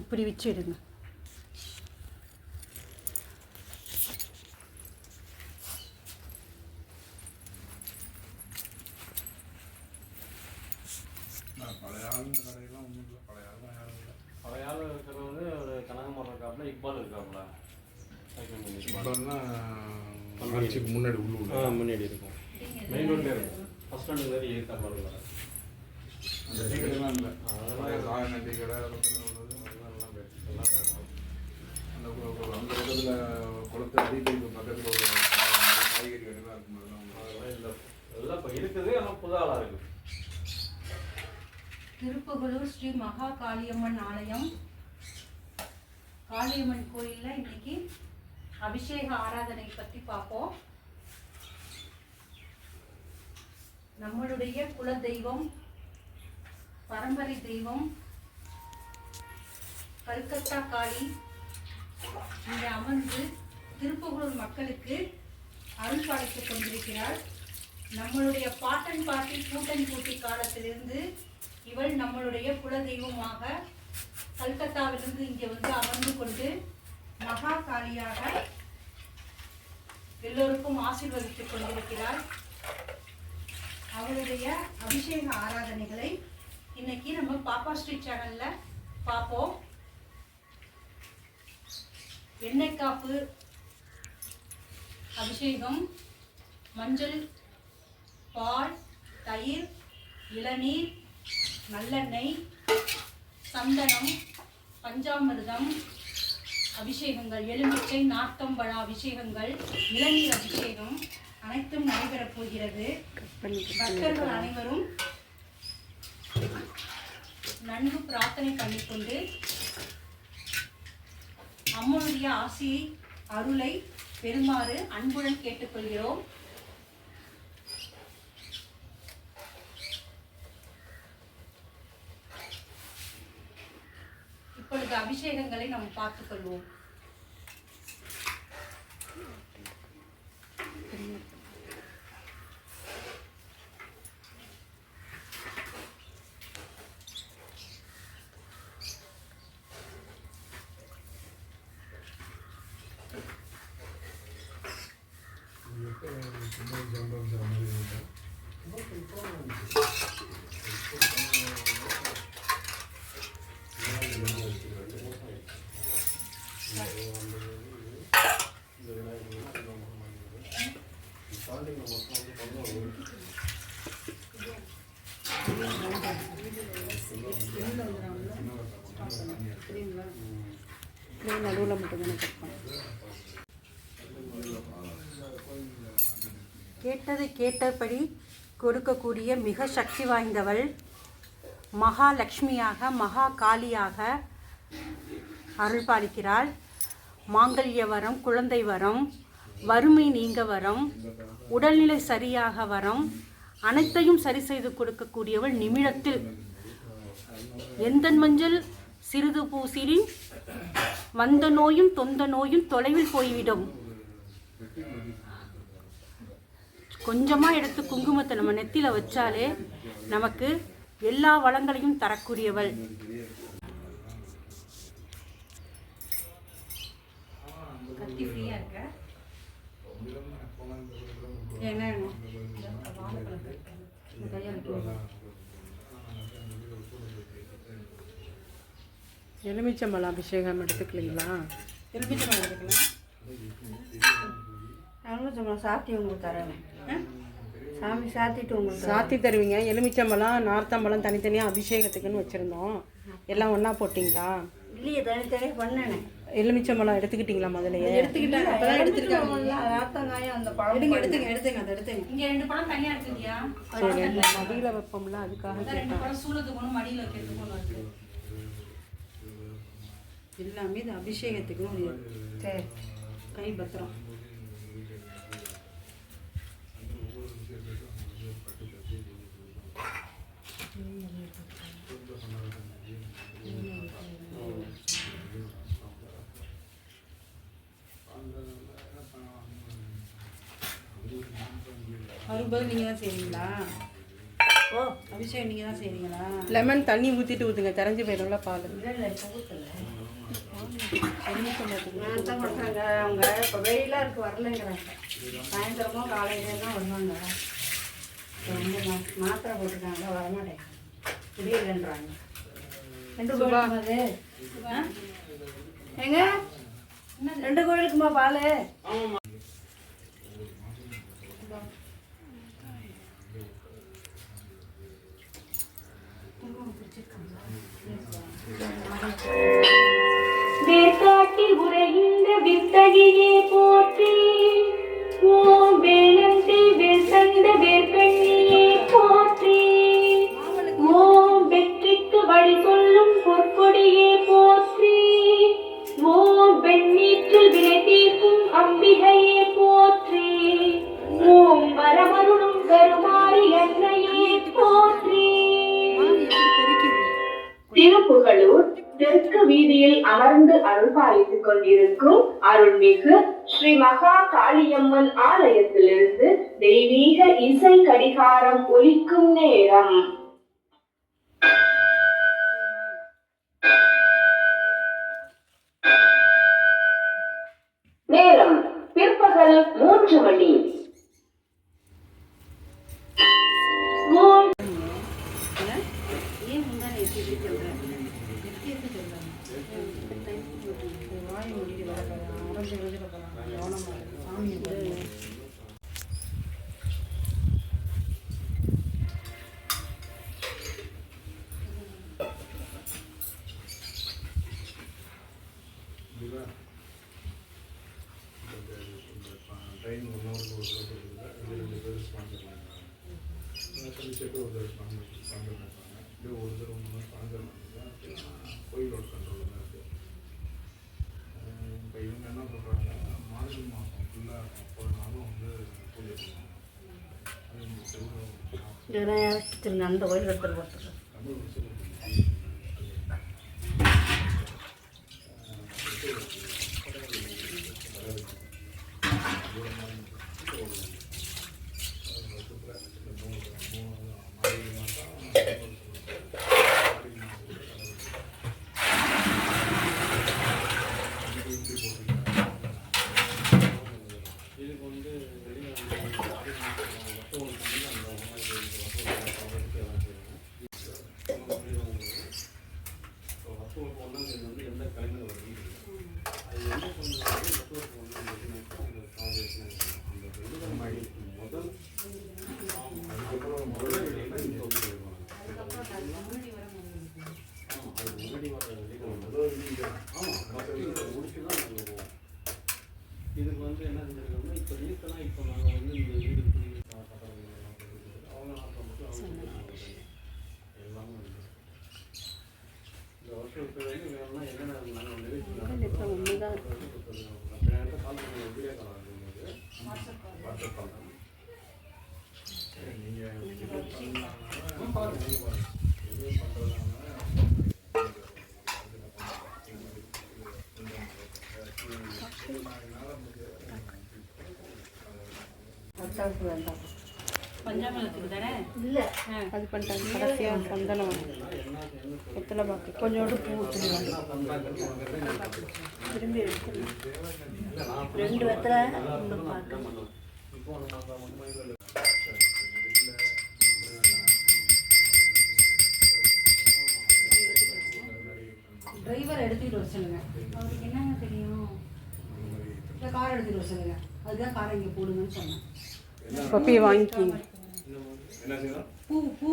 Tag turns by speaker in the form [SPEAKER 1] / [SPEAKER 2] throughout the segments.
[SPEAKER 1] இப்படி வச்சிடுங்க
[SPEAKER 2] பழைய ஆளுங்க கடையெல்லாம் ஒன்றும் இல்லை பழைய ஆளுங்க யாரும் இல்லை
[SPEAKER 3] பழைய ஆள் இருக்கிறது வந்து ஒரு கனகமரம் இருக்காப்புல இக்பால் இருக்காப்புல
[SPEAKER 2] முன்னாடி உள்ளூர்
[SPEAKER 3] முன்னாடி இருக்கும் மெயின் ரோட்லேயே இருக்கும் ஃபஸ்ட் ஸ்டாண்டு மாதிரி ஏற்காப்புல இருக்கும்
[SPEAKER 2] அந்த டீ கடைலாம் இல்லை
[SPEAKER 3] அதெல்லாம்
[SPEAKER 2] பழைய சாயன டீ கடை அதெல்லாம் உள்ளது.
[SPEAKER 3] அதெல்லாம் எல்லாம் வேறு எல்லாம் வேறு
[SPEAKER 2] அந்த கு- கு- அந்த இடத்துல குளத்து அடிப்பைக்கு பக்கத்தில் ஒரு காய்கறி கடைலாம் இருக்கும் அதெல்லாம்
[SPEAKER 3] அதெல்லாம் இல்லை எல்லாம் இப்போ இருக்குது ஆனால் புது ஆளாக இருக்குது
[SPEAKER 1] திருப்புகலூர் ஸ்ரீ மகா காளியம்மன் ஆலயம். காளியம்மன் கோயிலில் இன்னைக்கு அபிஷேக ஆராதனை பற்றி பார்ப்போம். நம்மளுடைய குல தெய்வம் பரம்பரை தெய்வம் கல்கத்தா காளி. இங்கே அமர்ந்து திருப்புகலூர் மக்களுக்கு அருள் பாலித்துக் கொண்டிருக்கிறார். நம்மளுடைய பாட்டன் பாட்டி கூட்டன் கூட்டி காலத்திலிருந்து இவள் நம்மளுடைய குல தெய்வமாக கல்கத்தாவிலிருந்து இங்கே வந்து அமர்ந்து கொண்டு மகா காளியாக எல்லோருக்கும் ஆசீர்வதித்துக் கொண்டிருக்கிறார் அவளுடைய அபிஷேக ஆராதனைகளை இன்னைக்கு நம்ம பாப்பா ஸ்ட்ரீட் சேனல்ல பார்ப்போம் எண்ணெய் காப்பு அபிஷேகம் மஞ்சள் பால் தயிர் இளநீர் நல்லெண்ணெய் சந்தனம் பஞ்சாமிர்தம் அபிஷேகங்கள் எலுமிச்சை நார்த்தம்பழ அபிஷேகங்கள் இளநீர் அபிஷேகம் அனைத்தும் நடைபெறப் போகிறது. பக்தர்கள் அனைவரும் நன்கு பிரார்த்தனை பண்ணிக்கொண்டு அம்மனுடைய ஆசியை அருளை பெறுமாறு அன்புடன் கேட்டுக்கொள்கிறோம். இப்பொழுது அபிஷேகங்களை நாம் பார்த்துக் கொள்வோம்
[SPEAKER 3] ஸ்டார்டிங்கில் மொத்தம் வந்து பதினோரு
[SPEAKER 4] நடுவில் மட்டும்தானே
[SPEAKER 1] கேட்டதை கேட்டபடி கொடுக்கக்கூடிய மிக சக்தி வாய்ந்தவள் மகாலட்சுமியாக மகா காளியாக அருள் பாலிக்கிறாள் மாங்கல்ய வரம் குழந்தை வரம் வறுமை நீங்க வரம் உடல்நிலை சரியாக வரம் அனைத்தையும் சரி செய்து கொடுக்கக்கூடியவள் நிமிடத்தில். எந்த மஞ்சள் சிறிது பூசிலின் வந்த நோயும் தொந்த நோயும் தொலைவில் போய்விடும். கொஞ்சமாக எடுத்து குங்குமத்தை நம்ம நெத்தியில் வச்சாலே நமக்கு எல்லா வளங்களையும் தரக்கூடியவள். கத்தி ஃப்ரீயாக இருக்க என்ன வேணும்.
[SPEAKER 4] எலுமிச்சம்பழம் அபிஷேகம் எடுத்துக்கலீங்களா?
[SPEAKER 1] எலுமிச்சம்பழம் எடுத்துக்கலாம்
[SPEAKER 5] எலுமிச்சம்பழம் சாத்தி உங்களுக்கு தரேன். சாமி சாத்திட்டு உங்களுக்கு
[SPEAKER 4] சாத்தி தருவீங்க. எலுமிச்சம்பழம் நார்த்தம்பழம் தனித்தனியாக அபிஷேகத்துக்குன்னு வச்சுருந்தோம். எல்லாம் ஒன்றா போட்டிங்களா?
[SPEAKER 5] இல்லையே தனித்தனியாக பண்ணேனே.
[SPEAKER 4] எலுமிச்சம்பழம் எடுத்துக்கிட்டீங்களா முதலையே
[SPEAKER 1] எடுத்துக்கிட்டாங்க அப்பதான் எடுத்துருக்காங்க
[SPEAKER 5] ராத்தங்காயம் அந்த பழம்
[SPEAKER 1] எடுங்க எடுத்துங்க எடுத்துங்க அதை எடுத்துங்க. இங்க ரெண்டு பழம் தனியா இருக்குங்கயா
[SPEAKER 4] சரி இந்த மடியில் வைப்போம்ல அதுக்காக
[SPEAKER 1] ரெண்டு பழம் சூளத்துக்கு ஒன்று மடியில் வைக்கிறதுக்கு ஒன்று இருக்கு. எல்லாமே இது அபிஷேகத்துக்கு ஒரு
[SPEAKER 5] சரி.
[SPEAKER 1] கை பத்திரம். வரும்போது நீங்கள் தான் செய்வீங்களா
[SPEAKER 5] ஓ.
[SPEAKER 1] அபிஷேகம் நீங்கள் தான் செய்கிறீங்களா
[SPEAKER 4] லெமன் தண்ணி ஊற்றிட்டு ஊற்றுங்க தெரிஞ்சு போயிடும்ல பால்.
[SPEAKER 5] இல்லை இல்லை இப்போ ஊற்றல பண்ணுறாங்க அவங்க இப்போ வெயிலாக இருக்கு வரலைங்கிறாங்க. சாயந்தரமோ காலையில தான் வருவாங்க. மா- மாத்திரை போட்டுருக்காங்க வரமாட்டேங்க. முடியலன்றாங்க. ரெண்டு ஆ? ஏங்க? ரெண்டு கோயிலுக்குமா பால்?
[SPEAKER 6] வித்தகியே போற்றி ஓம் வேலந்தி வேசந்த வேர்க்கண்ணியே போற்றி. ஓம் வெற்றிக்கு வழி சொல்லும் பொற்கொடியே போற்றி. ஓம் வெண்ணீற்றில் விலை தீர்க்கும் அம்பிகையே போற்றி. ஓம் வரமருளும் கருமாரி அன்னையே போற்றி. திருப்புகழூர் தெற்கு வீதியில் அமர்ந்து அருள் பாலித்துக் கொண்டிருக்கும் அருள்மிகு ஸ்ரீ மகா காளியம்மன் ஆலயத்திலிருந்து தெய்வீக இசை கடிகாரம் ஒலிக்கும் நேரம். நேரம் பிற்பகல் மூன்று மணி. ஓம்
[SPEAKER 5] ஏன் முந்தானே எப்படி சொல்றேன்
[SPEAKER 1] வாய் முடிக்க வர உடம்பு கவனமாக இருக்கு. சாமி வந்து
[SPEAKER 2] இதுதான் ட்ரெயின் ஒன் ஹவருக்கு ஒரு தடவை இருக்குல்ல இது ரெண்டு பேர் ஸ்பான்சர் பண்ணுறாங்க சொல்லி சேர்த்து ஒரு தடவை ஸ்பான்சர் ஸ்பான்சர் பண்ணுறாங்க இப்படியே ஒரு தடவை ஒன்று ஸ்பான்சர் பண்ணுறாங்க கோயிலோட கண்ட்ரோலில் தான் இருக்குது இப்போ இவங்க என்ன சொல்கிறாங்க மார்கழி மாதம் ஃபுல்லாக முப்பது நாளும் வந்து பூஜை பண்ணுவாங்க அது இந்த செல்வம்
[SPEAKER 5] இதெல்லாம் இறக்கிட்டுருங்க அந்த கோயில் எடுத்துகிட்டு போட்டுருங்க
[SPEAKER 2] தமிழ் வருஷம்
[SPEAKER 3] இதுக்கு வந்து வெளியில் வந்து ஆடி மாதம் வசூலுக்கு வந்து அந்த உணவு வசூலுக்கு எல்லாம் செய்வாங்க இப்போ வசூலுக்கு ஒன்றாம் தேதி வந்து எந்த கலைஞர் வருது அது எந்த கொஞ்சம் வந்து வசூலுக்கு ஒன்றாம் தேதி மட்டும் அந்த சாதேஷன் அந்த இது நம்ம முதல்
[SPEAKER 2] அதுக்கப்புறம்
[SPEAKER 3] முதல் வெளியில் இங்கே வந்து வருவாங்க ஆமாம் அது முன்னாடி வர வெளியில் வந்து
[SPEAKER 2] முதல் வீடு
[SPEAKER 3] ஆமாம் ஃபஸ்ட்டு இதை முடிச்சு தான் நாங்கள் போவோம் இதுக்கு வந்து என்ன செஞ்சிருக்கோம்னா இப்போ நீட்டெல்லாம் இப்போ நாங்கள் வந்து இந்த வீடு அவங்க மட்டும் அவங்க எல்லாமே வந்து இந்த வருஷம் வரைக்கும் வேணும்னா என்னென்ன நாங்கள் நடந்தது கால் பண்ணி வீடியோ கால் ஆகும்போது வாட்ஸ்அப் பண்ணுறோம்
[SPEAKER 2] நீங்கள் இது பண்ணலாம்னா நீங்கள் பாருங்க இது பண்ணுறதுனால
[SPEAKER 5] பத்தாவுக்கு வேண்டாம்.
[SPEAKER 1] பஞ்சாமிரத்துக்கு தானே?
[SPEAKER 5] இல்லை.
[SPEAKER 4] அது பண்ணிட்டாங்க. கடைசியாக சந்தனம் வெத்தலை பாக்கு. கொஞ்சோண்டு பூ
[SPEAKER 5] திரும்பி ரெண்டு வெத்தலை
[SPEAKER 3] மும்பையில்
[SPEAKER 1] டிரைவர் எடுத்துக்கிட்டு வர சொல்லுங்க. அவருக்கு என்னங்க தெரியும்? இல்லை கார் எடுத்துகிட்டு வர சொல்லுங்க. அதுதான் காரை இங்கே போடுங்கன்னு சொன்னேன்.
[SPEAKER 4] பப்பி வாங்கிக்கிங்க
[SPEAKER 1] பூ பூ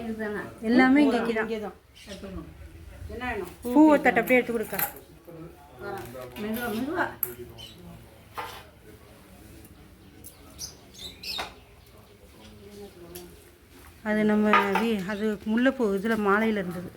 [SPEAKER 5] இதுதானே
[SPEAKER 4] எல்லாமே இங்கே தான் பூவை தட்டை அப்படியே எடுத்து கொடுக்க.
[SPEAKER 5] மெதுவா மெதுவா.
[SPEAKER 4] அது நம்ம வீ அது முல்லைப்பூ இதில் மாலையில் இருந்தது.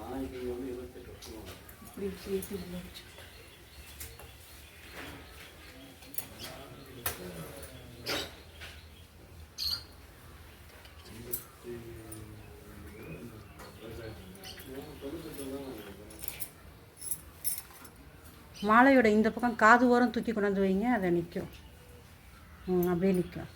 [SPEAKER 3] நாளைக்கு
[SPEAKER 1] மாலையோட இந்த பக்கம் காது ஓரம் தூக்கி கொண்டாந்து வைங்க அதை நிற்கும் ம் அப்படியே நிற்கும்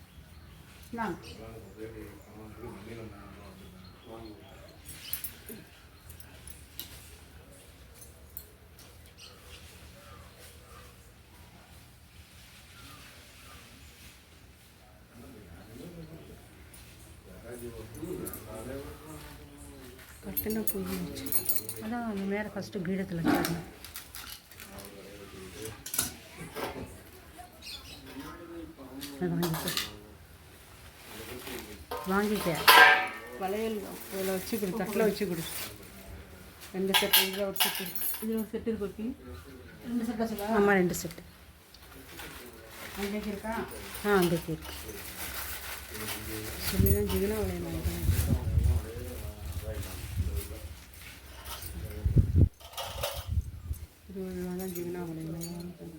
[SPEAKER 1] கட்டின பூ அதான் அந்த மேலே ஃபஸ்ட்டு கிரீடத்தில் வச்சிருந்தேன். வாங்கிக்கோ வாங்கிட்டேன்.
[SPEAKER 4] வளையல் இதில் வச்சு கொடு தட்டில் வச்சு கொடு. ரெண்டு செட் இதில் வச்சு கொடு
[SPEAKER 1] இதில் ஒரு செட்டு இருக்கு ரெண்டு செட்டாக சொல்ல ஆமாம் ரெண்டு செட்டு அங்கே இருக்கா? ஆ அங்கே இருக்கு.
[SPEAKER 4] சொல்லி தான் ஜிகினா வளையல் வாங்கிட்டேன் இருபது ரூபா தான் ஜிகினா வளையல் வாங்கிட்டேன்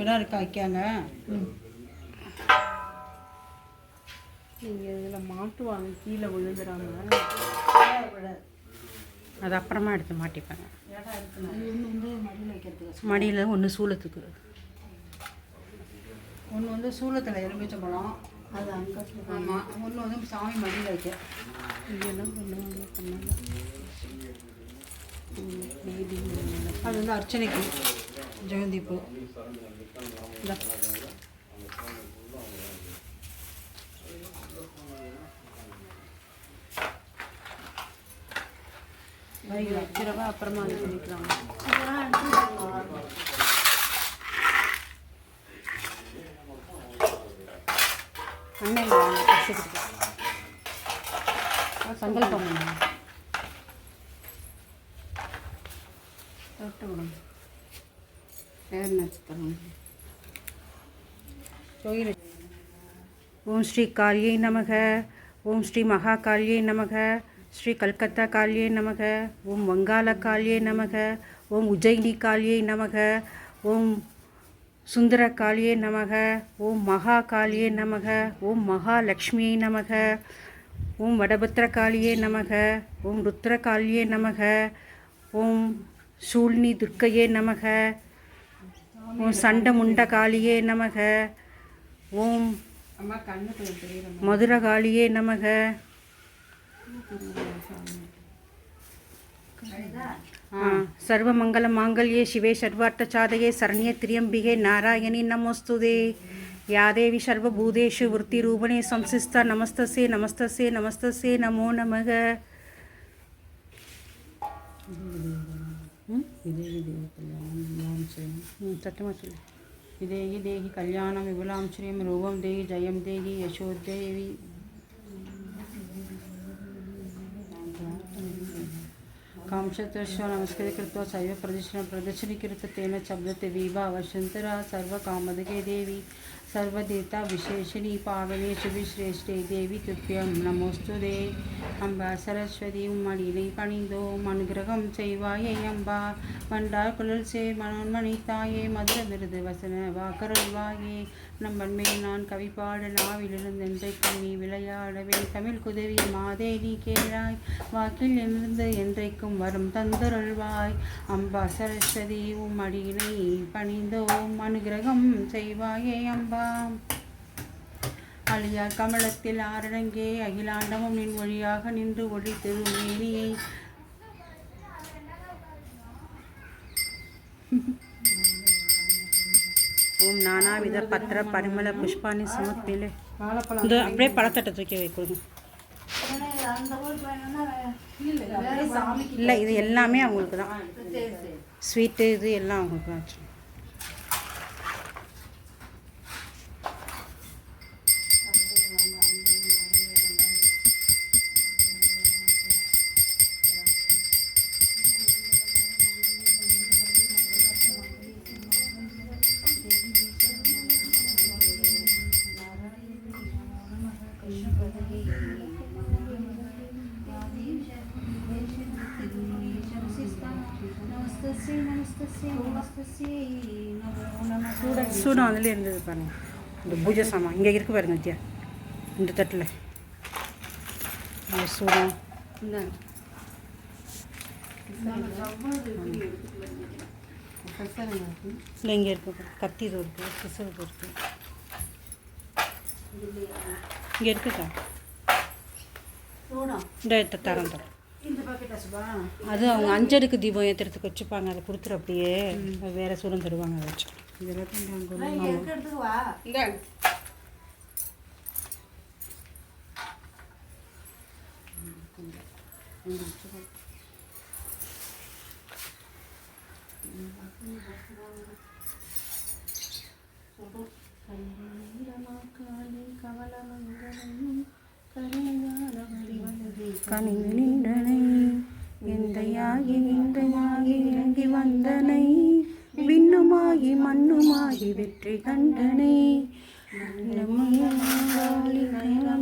[SPEAKER 1] இடம் இருக்கா வைக்காங்க
[SPEAKER 4] நீங்கள் இதில் மாட்டுவாங்க கீழே விழுந்துடாம
[SPEAKER 1] அது அப்புறமா எடுத்து மாட்டிப்பாங்க.
[SPEAKER 5] மடியில்
[SPEAKER 1] ஒன்று சூளத்துக்கு
[SPEAKER 5] ஒன்று வந்து சூளத்தில் எலுமிச்சம்பழம் அது அங்கே ஆமாம் ஒன்று வந்து சாமி மடியில் வைக்க.
[SPEAKER 4] இதெல்லாம் பண்ணுவாங்க? பண்ணாங்க
[SPEAKER 5] அது வந்து அர்ச்சனைக்கு ஜெயந்தி பூ
[SPEAKER 4] இந்த அப்புறமா இது பண்ணிக்கலாம் அண்ணன் சங்கல்பம் பண்ணுங்க தொட்டு விடுங்க நட்சத்திரம்
[SPEAKER 1] ஓம் ஸ்ரீ காரியை நமக ஓம் ஸ்ரீ மகா காரியை நமக ஸ்ரீ கல்கத்தா காளியை நமக ஓம் வங்காள காளியை நமக ஓம் உஜ்ஜயினி காளியை நமக ஓம் சுந்தர காளியை நமக ஓம் மகா காளியை நமக ஓம் மகாலட்சுமியை நமக ஓம் வடபத்திர காளியே நமக ஓம் ருத்ர காளியே நமக ஓம் சூழ்னி துர்க்கையே நமக ஓம் சண்டமுண்ட காளியே நமக ஓம். மதுரகாளியே நமக. சர்வமங்கல மாங்கல்யே சிவே சர்வார்த்த சாதகே சரண்யே திரியம்பிகே நாராயணி நமோஸ்துதே. யாதேவி சர்வபூதேஷு விருத்தி ரூபணே சம்சிஸ்தா நமஸ்தசே நமஸ்தசே நமஸ்தசே நமோ நமக. சத்தமா சொல்லு.
[SPEAKER 4] దేహి దేహి కళ్యాణం విపులాం శ్రీం రూపం దేహి జయం దేహి యశోదేవి కాంక్షతస్వ నమస్కృతృత్వ శైవ ప్రదర్శన ప్రదర్శనీకృత తేన శబ్దతే విభా వశంతర సర్వకామదకే దేవి सर्वदेवता विशेषणी पावने श्रेष्ठे देवी तुभ्यं नमोऽस्तु दे அம்பா சரஸ்வதி உம்மடி இலை பணிந்தோம். அனுகிரகம் செய்வாயே அம்பா. வண்டார் குழல் சேர் மனோன்மணி தாயே. மதுர விருது வசன வாக்கருள்வாயே நம்பன் மேல் நான் கவி நாவிலிருந்து என்றைக்கும் நீ விளையாடவே தமிழ் குதவி மாதே நீ கேளாய். வாக்கில் இருந்து என்றைக்கும் வரும் தந்தருள்வாய். அம்பா சரஸ்வதி உம் அடியினை பணிந்தோம். அனுகிரகம் செய்வாயே அம்பா. அழியார் கமலத்தில் ஆரணங்கே அகிலாண்டமும் நின் வழியாக நின்று ஒளி திருமேனியை
[SPEAKER 1] ஓம் நானாவித பத்திர பரிமள புஷ்பாணி
[SPEAKER 4] வாழைப்பழம்
[SPEAKER 1] இந்த அப்படியே பழத்தட்டை தூக்கி வை கொடுங்க
[SPEAKER 5] அந்த ஊருக்கு வேணும்னா வேற சாமிக்கு.
[SPEAKER 1] இல்லை இது எல்லாமே அவங்களுக்கு தான் ஸ்வீட்டு இது எல்லாம் அவங்களுக்கு தான் சூடம் அதுலேயே இருந்தது பாருங்கள் இந்த பூஜை சாமான். இங்கே இருக்கு பாருங்க வித்யா இந்த தட்டில். இந்த சூடம்
[SPEAKER 4] இந்தாங்க இருக்கு.
[SPEAKER 1] இல்லை இங்கே இருக்கு. கத்தி இது இருக்குது சிசு இது இருக்குது இங்கே இருக்குக்கா. இந்த தரம் தரம் அது அவங்க அஞ்சடுக்கு தீபம் ஏற்றுறதுக்கு வச்சுப்பாங்க. அதை கொடுத்துரு அப்படியே. வேற சூடம் தருவாங்க அதை வச்சு. இது இருபத்தஞ்சாம்
[SPEAKER 4] இங்க இருக்க இடத்துக்கு வா
[SPEAKER 1] கனிந்து நின்றனை எந்தையாகி விந்தையாகி இறங்கி வந்தனை விண்ணுமாகி மண்ணுமாகி வெற்றி கண்டனை.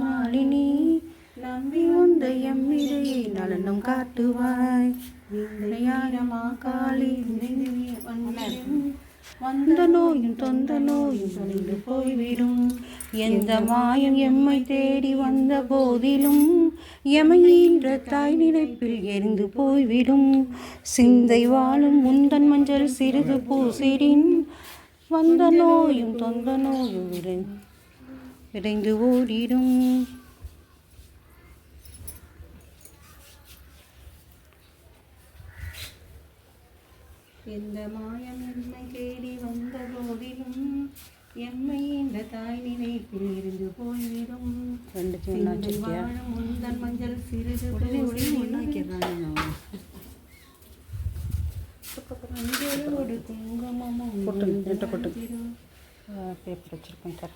[SPEAKER 1] மாலினி நம்பி உந்த எம்மிடையை நலனும் காட்டுவாய். விந்தையாரமா காளி வந்த நோயும் தொந்த நோயும் தொலைந்து போய்விடும். எந்த மாயம் எம்மை தேடி வந்த போதிலும் எமையின்ற தாய் நினைப்பில் எரிந்து போய்விடும். சிந்தை வாழும் முந்தன் மஞ்சள் சிறிது பூசிடின். வந்த நோயும் தொந்த நோயும் விரைந்து ஓடிடும். எந்த மாயம் எம்மை தேடி வந்த போதிலும் எம்மை இந்த தாய் நினைப்பில் இருந்து போய்விடும். வாழும் முந்தன் மஞ்சள் சிறிது குங்குமமும்
[SPEAKER 4] கொட்டு, நெட்டை கொட்டு.
[SPEAKER 1] பேப்பர் வச்சுருக்கேன் சார்.